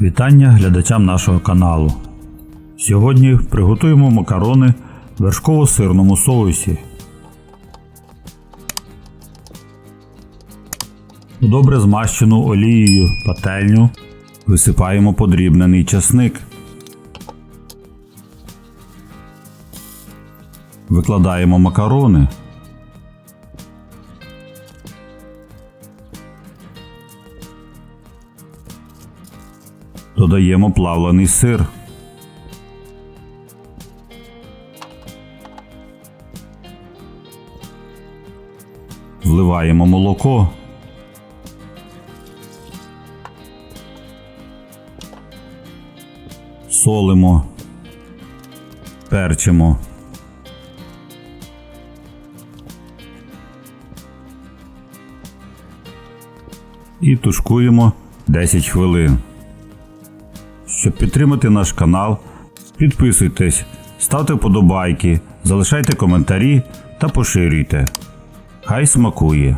Вітання глядачам нашого каналу. Сьогодні приготуємо макарони в вершково-сирному соусі. У добре змащену олією пательню висипаємо подрібнений часник. Викладаємо макарони. Додаємо плавлений сир. Вливаємо молоко. Солимо. Перчимо. І тушкуємо 10 хвилин. Щоб підтримати наш канал, підписуйтесь, ставте вподобайки, залишайте коментарі та поширюйте. Хай смакує!